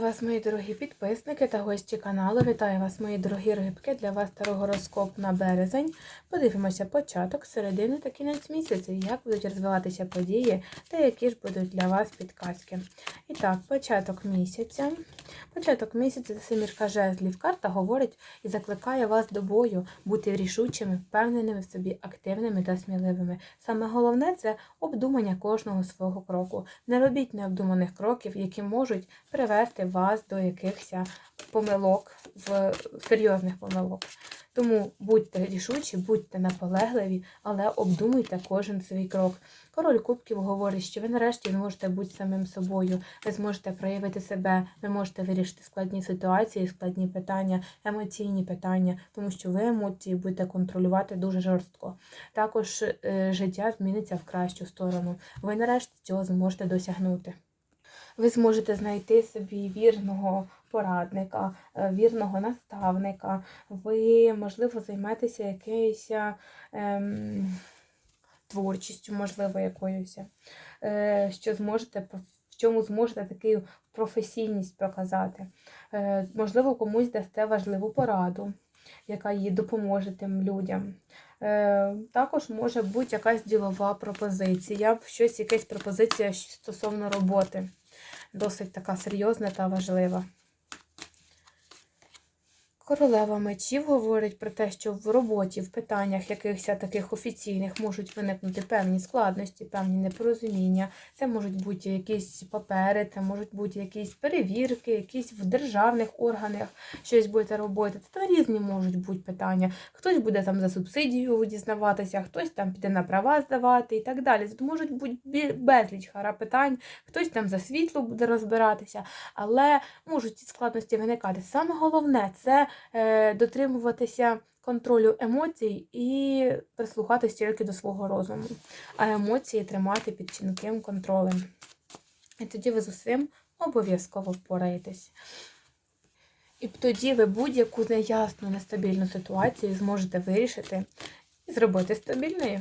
Вітаю вас, мої дорогі підписники та гості каналу. Вітаю вас, мої дорогі рибки. Для вас старогороскоп на березень. Подивимося початок, середину та кінець місяця, як будуть розвиватися події та які ж будуть для вас підказки. І так, початок місяця. Початок місяця семірка жезлів. Карта говорить і закликає вас до бою, бути рішучими, впевненими в собі, активними та сміливими. Саме головне це обдумання кожного свого кроку. Не робіть необдуманих кроків, які можуть привести вас до якихось помилок, в серйозних помилок. Тому будьте рішучі, будьте наполегливі, але обдумуйте кожен свій крок. Король Кубків говорить, що ви нарешті зможете бути самим собою, ви зможете проявити себе, ви можете вирішити складні ситуації, складні питання, емоційні питання, тому що ви емоції будете контролювати дуже жорстко. Також е, життя зміниться в кращу сторону. Ви нарешті цього зможете досягнути. Ви зможете знайти собі вірного порадника, е, вірного наставника. Ви, можливо, займетеся якоюсь ем, творчістю, можливо, якоюсь, е, що зможете в чому зможете таку професійність показати. Е, можливо, комусь дасте важливу пораду, яка їй допоможе тим людям. Е, Також може бути якась ділова пропозиція, щось, якась пропозиція стосовно роботи досить така серйозна та важлива. Королева мечів говорить про те, що в роботі, в питаннях якихось таких офіційних можуть виникнути певні складності, певні непорозуміння. Це можуть бути якісь папери, це можуть бути якісь перевірки, якісь в державних органах щось будете робити. Це різні можуть бути питання. Хтось буде там за субсидію дізнаватися, хтось там піде на права здавати і так далі. Тут можуть бути безліч хара питань, хтось там за світло буде розбиратися, але можуть ці складності виникати. Саме головне це. Е, дотримуватися контролю емоцій і прислухатися тільки до свого розуму, а емоції тримати під чітким контролем. І тоді ви з усім обов'язково впораєтесь. І тоді ви будь-яку неясну, нестабільну ситуацію зможете вирішити і зробити стабільною.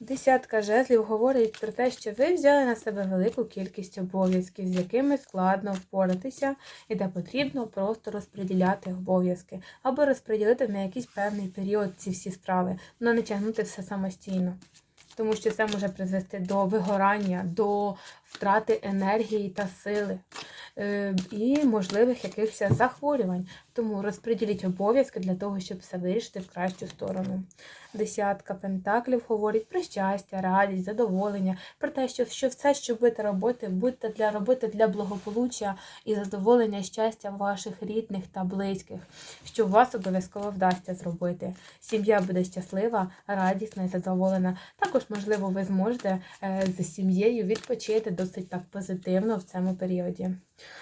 Десятка жезлів говорить про те, що ви взяли на себе велику кількість обов'язків, з якими складно впоратися, і де потрібно просто розподіляти обов'язки, або розподілити на якийсь певний період ці всі справи, але не тягнути все самостійно. Тому що це може призвести до вигорання, до втрати енергії та сили е, і можливих якихось захворювань. Тому розподіліть обов'язки для того, щоб все вирішити в кращу сторону. Десятка пентаклів говорить про щастя, радість, задоволення, про те, що що все, що будете робити, будьте для робити для благополуччя і задоволення щастя ваших рідних та близьких, що вас обов'язково вдасться зробити. Сім'я буде щаслива, радісна і задоволена. Також, можливо, ви зможете е, з сім'єю відпочити досить так позитивно в цьому періоді.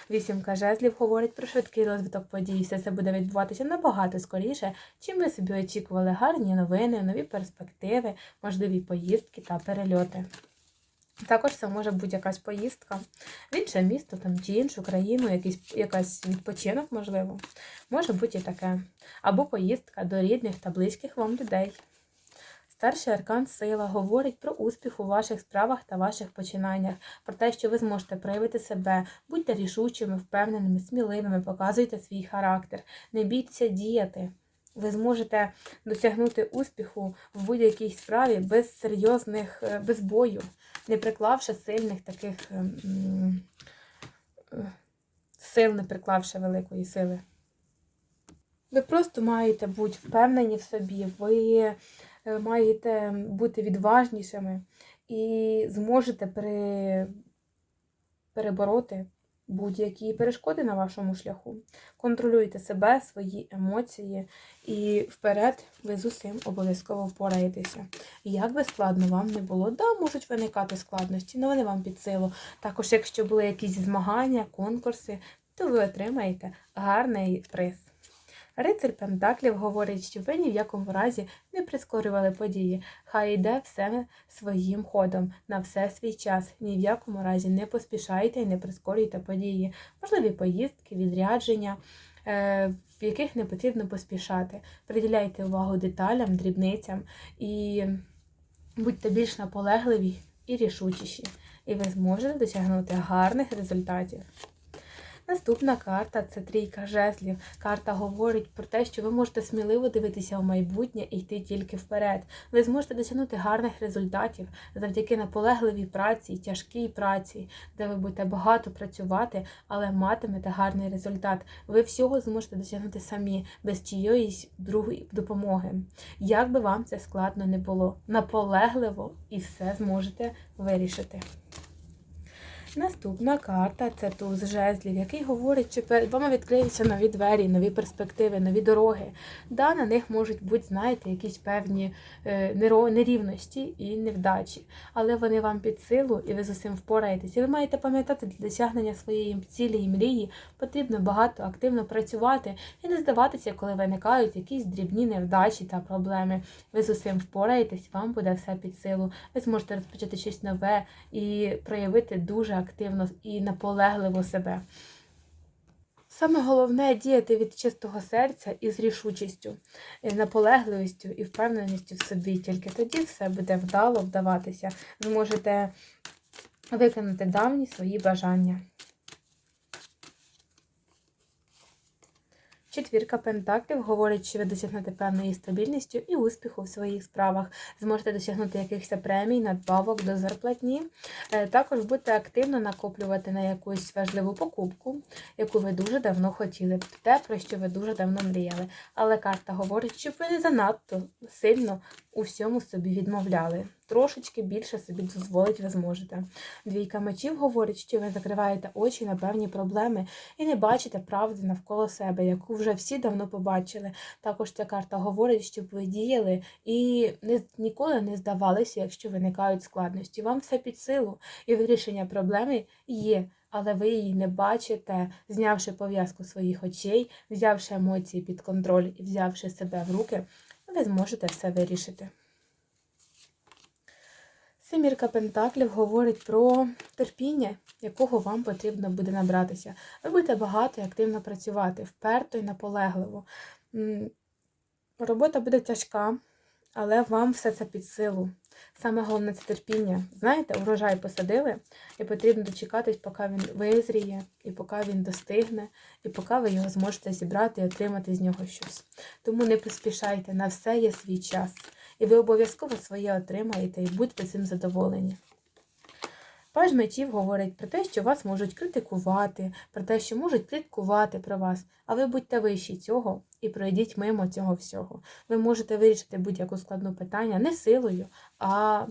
Вісімка жезлів говорить про швидкий розвиток подій. Все це буде відбуватися набагато скоріше, чим ви собі очікували гарні новини, нові перспективи, можливі поїздки та перельоти. Також це може бути якась поїздка в інше місто там, чи іншу країну, якийсь, якась відпочинок, можливо. Може бути і таке. Або поїздка до рідних та близьких вам людей. Старший аркан сила говорить про успіх у ваших справах та ваших починаннях, про те, що ви зможете проявити себе, будьте рішучими, впевненими, сміливими, показуйте свій характер, не бійтеся діяти. Ви зможете досягнути успіху в будь-якій справі без серйозних, е, без бою, не приклавши сильних таких ем, е, сил, не приклавши великої сили. Ви просто маєте бути впевнені в собі. ви маєте бути відважнішими і зможете пере... перебороти будь-які перешкоди на вашому шляху. Контролюйте себе, свої емоції, і вперед ви з усім обов'язково впораєтеся. Як би складно вам не було, да, можуть виникати складності, але вони вам під силу. Також, якщо були якісь змагання, конкурси, то ви отримаєте гарний приз. Рицар Пентаклів говорить, що ви ні в якому разі не прискорювали події. Хай йде все своїм ходом, на все свій час. Ні в якому разі не поспішайте і не прискорюйте події. Можливі поїздки, відрядження, е, в яких не потрібно поспішати. Приділяйте увагу деталям, дрібницям і будьте більш наполегливі і рішучіші. І ви зможете досягнути гарних результатів. Наступна карта це трійка жезлів. Карта говорить про те, що ви можете сміливо дивитися в майбутнє і йти тільки вперед. Ви зможете досягнути гарних результатів завдяки наполегливій праці, тяжкій праці, де ви будете багато працювати, але матимете гарний результат. Ви всього зможете досягнути самі без чиєїсь другої допомоги. Як би вам це складно не було, наполегливо і все зможете вирішити. Наступна карта це туз жезлів, який говорить, що перед вами відкриються нові двері, нові перспективи, нові дороги. Да, на них можуть бути, знаєте, якісь певні е, нерівності і невдачі, але вони вам під силу і ви з усім впораєтесь. І ви маєте пам'ятати, для досягнення своєї цілі і мрії потрібно багато активно працювати і не здаватися, коли виникають якісь дрібні невдачі та проблеми. Ви з усім впораєтесь, вам буде все під силу. Ви зможете розпочати щось нове і проявити дуже активно і наполегливо себе. Саме головне діяти від чистого серця і з рішучістю, і наполегливістю і впевненістю в собі. Тільки тоді все буде вдало вдаватися. Ви можете виконати давні свої бажання. Четвірка пентаклів говорить, що ви досягнете певної стабільністю і успіху в своїх справах. Зможете досягнути якихось премій, надбавок до зарплатні. Е, Також будете активно накоплювати на якусь важливу покупку, яку ви дуже давно хотіли, те, про що ви дуже давно мріяли. Але карта говорить, що ви не занадто сильно у всьому собі відмовляли. Трошечки більше собі дозволить ви зможете. Двійка мечів говорить, що ви закриваєте очі на певні проблеми і не бачите правди навколо себе, яку вже всі давно побачили. Також ця карта говорить, щоб ви діяли і не, ніколи не здавалися, якщо виникають складності. Вам все під силу, і вирішення проблеми є. Але ви її не бачите, знявши пов'язку своїх очей, взявши емоції під контроль і взявши себе в руки, ви зможете все вирішити. Семірка Пентаклів говорить про терпіння, якого вам потрібно буде набратися. Ви будете багато і активно працювати, вперто і наполегливо. Робота буде тяжка, але вам все це під силу. Саме головне це терпіння. Знаєте, урожай посадили, і потрібно дочекатись, поки він визріє, і поки він достигне, і поки ви його зможете зібрати і отримати з нього щось. Тому не поспішайте, на все є свій час. І ви обов'язково своє отримаєте і будьте цим задоволені. Паж мечів говорить про те, що вас можуть критикувати, про те, що можуть пліткувати про вас, а ви будьте вищі цього і пройдіть мимо цього всього. Ви можете вирішити будь-яку складну питання не силою, а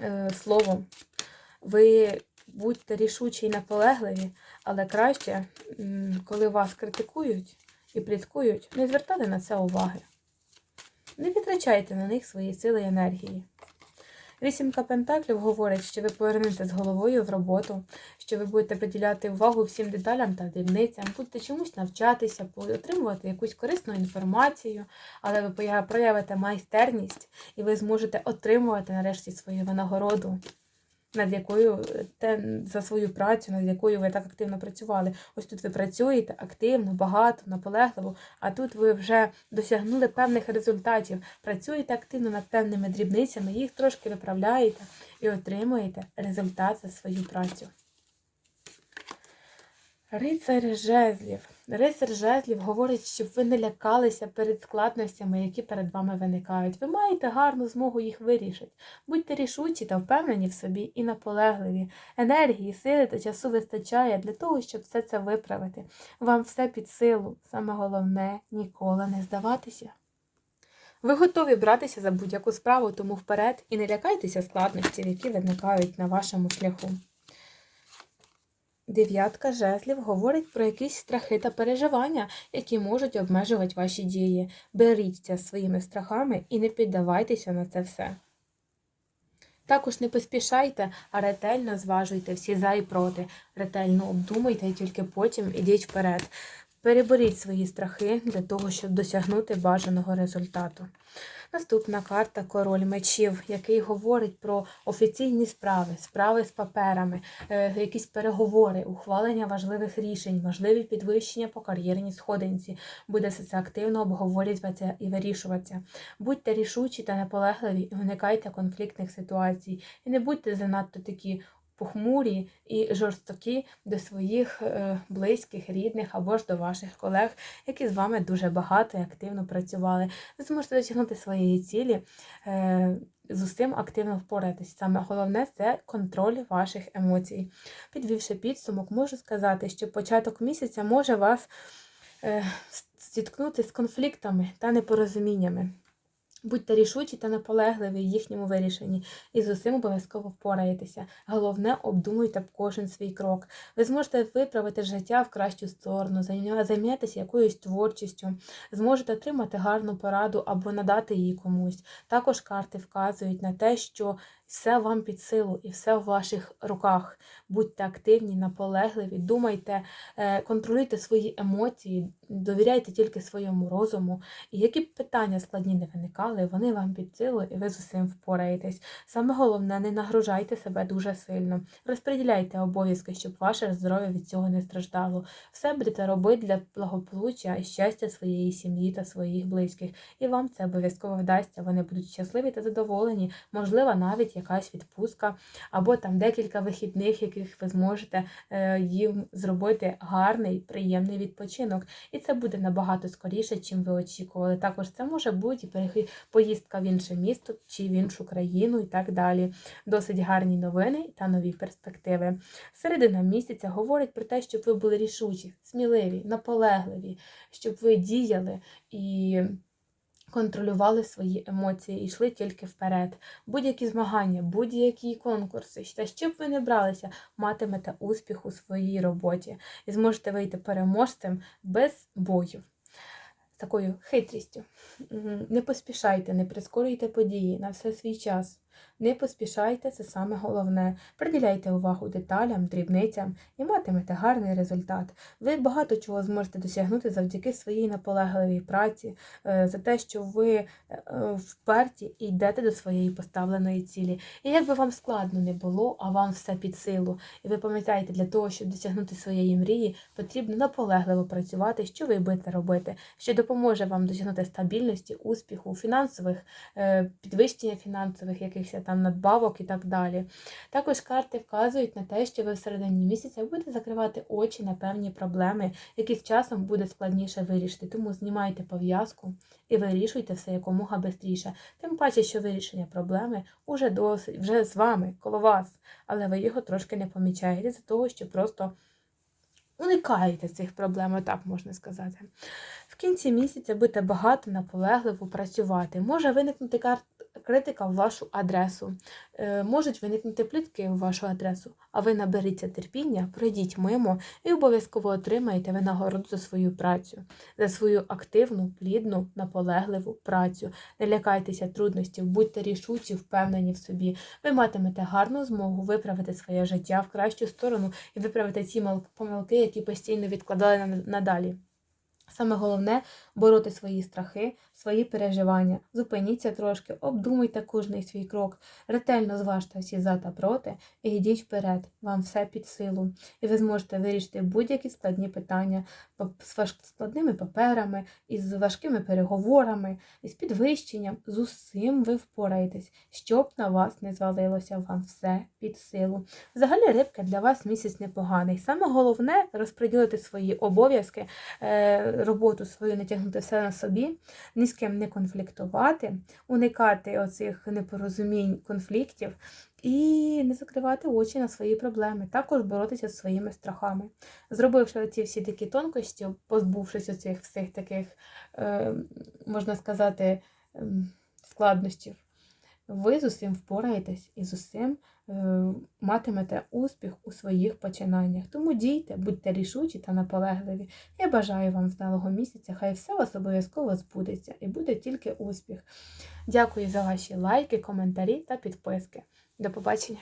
е, словом. Ви будьте рішучі і наполегливі, але краще, коли вас критикують і пліткують, не звертати на це уваги. Не витрачайте на них свої сили і енергії. Вісімка Пентаклів говорить, що ви повернете з головою в роботу, що ви будете приділяти увагу всім деталям та дрібницям, будете чомусь навчатися, отримувати якусь корисну інформацію, але ви проявите майстерність і ви зможете отримувати нарешті свою винагороду, над якою те, за свою працю, над якою ви так активно працювали. Ось тут ви працюєте активно, багато, наполегливо, а тут ви вже досягнули певних результатів, працюєте активно над певними дрібницями, їх трошки виправляєте і отримуєте результат за свою працю. Рицар жезлів. Рицар жезлів говорить, щоб ви не лякалися перед складностями, які перед вами виникають. Ви маєте гарну змогу їх вирішити. Будьте рішучі та впевнені в собі і наполегливі. Енергії, сили та часу вистачає для того, щоб все це виправити. Вам все під силу. Саме головне ніколи не здаватися. Ви готові братися за будь-яку справу, тому вперед і не лякайтеся складностей, які виникають на вашому шляху. Дев'ятка жезлів говорить про якісь страхи та переживання, які можуть обмежувати ваші дії. Беріться своїми страхами і не піддавайтеся на це все. Також не поспішайте, а ретельно зважуйте всі за і проти. Ретельно обдумуйте і тільки потім ідіть вперед. Переборіть свої страхи для того, щоб досягнути бажаного результату. Наступна карта Король мечів, який говорить про офіційні справи, справи з паперами, е, якісь переговори, ухвалення важливих рішень, важливі підвищення по кар'єрній сходинці. Буде все це активно обговорюватися і вирішуватися. Будьте рішучі та наполегливі уникайте конфліктних ситуацій. І не будьте занадто такі похмурі і жорстокі до своїх е, близьких, рідних або ж до ваших колег, які з вами дуже багато і активно працювали. Ви зможете досягнути своєї цілі. е, З усім активно впоратись. Саме головне це контроль ваших емоцій. Підвівши підсумок, можу сказати, що початок місяця може вас е, зіткнути з конфліктами та непорозуміннями. Будьте рішучі та наполегливі в їхньому вирішенні і з усім обов'язково впораєтеся. Головне, обдумуйте кожен свій крок. Ви зможете виправити життя в кращу сторону, займатися якоюсь творчістю, зможете отримати гарну пораду або надати її комусь. Також карти вказують на те, що все вам під силу і все в ваших руках. Будьте активні, наполегливі, думайте, е, контролюйте свої емоції, довіряйте тільки своєму розуму. І які б питання складні не виникали, вони вам під силу і ви з усім впораєтесь. Саме головне, не нагружайте себе дуже сильно. Розподіляйте обов'язки, щоб ваше здоров'я від цього не страждало. Все будете робити для благополуччя і щастя своєї сім'ї та своїх близьких. І вам це обов'язково вдасться. Вони будуть щасливі та задоволені. Можливо, навіть якась відпустка або там декілька вихідних, яких ви зможете е, їм зробити гарний, приємний відпочинок. І це буде набагато скоріше, чим ви очікували. Також це може бути і поїздка в інше місто чи в іншу країну і так далі. Досить гарні новини та нові перспективи. Середина місяця говорить про те, щоб ви були рішучі, сміливі, наполегливі, щоб ви діяли і. Контролювали свої емоції і йшли тільки вперед. Будь-які змагання, будь-які конкурси, та що б ви не бралися, матимете успіх у своїй роботі і зможете вийти переможцем без бою. Такою хитрістю. Не поспішайте, не прискорюйте події на все свій час. Не поспішайте, це саме головне. Приділяйте увагу деталям, дрібницям і матимете гарний результат. Ви багато чого зможете досягнути завдяки своїй наполегливій праці, е, за те, що ви е, вперті і йдете до своєї поставленої цілі. І як би вам складно не було, а вам все під силу. І ви пам'ятаєте, для того, щоб досягнути своєї мрії, потрібно наполегливо працювати, що ви будете робити, що допоможе вам досягнути стабільності, успіху, фінансових, е, підвищення фінансових якихось там надбавок і так далі. Також карти вказують на те, що ви в середині місяця будете закривати очі на певні проблеми, які з часом буде складніше вирішити. Тому знімайте пов'язку і вирішуйте все якомога швидше. Тим паче, що вирішення проблеми уже досить, вже з вами, коло вас, але ви його трошки не помічаєте за того, що просто уникаєте цих проблем, так можна сказати. В кінці місяця будете багато наполегливо працювати. Може виникнути кар- критика в вашу адресу, Е, можуть виникнути плітки в вашу адресу, а ви наберіться терпіння, пройдіть мимо і обов'язково отримаєте винагороду за свою працю, за свою активну, плідну, наполегливу працю. Не лякайтеся трудностей, будьте рішучі, впевнені в собі. Ви матимете гарну змогу виправити своє життя в кращу сторону і виправити мал- помилки, які постійно відкладали на- надалі. Саме головне бороти свої страхи, свої переживання. Зупиніться трошки, обдумуйте кожний свій крок, ретельно зважте всі за та проти і йдіть вперед. Вам все під силу. І ви зможете вирішити будь-які складні питання з складними паперами, із важкими переговорами, із підвищенням. З усім ви впораєтесь, щоб на вас не звалилося, вам все під силу. Взагалі, рибка для вас місяць непоганий. Саме головне розподілити свої обов'язки, е, роботу свою не тягнути все на собі, ні з ким не конфліктувати, уникати оцих непорозумінь, конфліктів і не закривати очі на свої проблеми, також боротися з своїми страхами. Зробивши ці всі такі тонкості, позбувшись оцих всіх таких, е, можна сказати, ем, складнощів, ви з усім впораєтесь і з усім е, матимете успіх у своїх починаннях. Тому дійте, будьте рішучі та наполегливі. Я бажаю вам вдалого місяця, хай все вас обов'язково збудеться і буде тільки успіх. Дякую за ваші лайки, коментарі та підписки. До побачення!